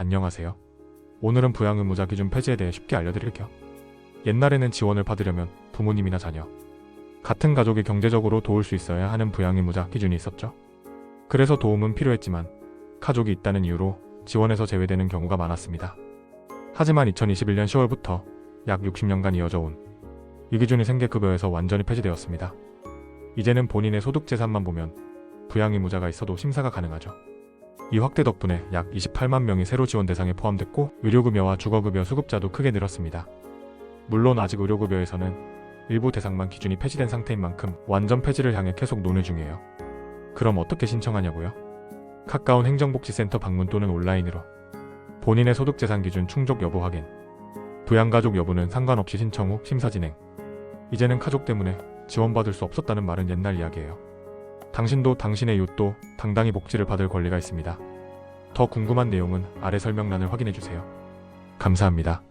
안녕하세요. 오늘은 부양의무자 기준 폐지에 대해 쉽게 알려드릴게요. 옛날에는 지원을 받으려면 부모님이나 자녀, 같은 가족이 경제적으로 도울 수 있어야 하는 부양의무자 기준이 있었죠. 그래서 도움은 필요했지만 가족이 있다는 이유로 지원에서 제외되는 경우가 많았습니다. 하지만 2021년 10월부터 약 60년간 이어져 온 이 기준이 생계급여에서 완전히 폐지되었습니다. 이제는 본인의 소득 재산만 보면 부양의무자가 있어도 심사가 가능하죠. 이 확대 덕분에 약 28만 명이 새로 지원 대상에 포함됐고 의료급여와 주거급여 수급자도 크게 늘었습니다. 물론 아직 의료급여에서는 일부 대상만 기준이 폐지된 상태인 만큼 완전 폐지를 향해 계속 논의 중이에요. 그럼 어떻게 신청하냐고요? 가까운 행정복지센터 방문 또는 온라인으로 본인의 소득재산 기준 충족 여부 확인 부양가족 여부는 상관없이 신청 후 심사 진행 이제는 가족 때문에 지원받을 수 없었다는 말은 옛날 이야기예요. 당신도 당신의 요또 당당히 복지를 받을 권리가 있습니다. 더 궁금한 내용은 아래 설명란을 확인해 주세요. 감사합니다.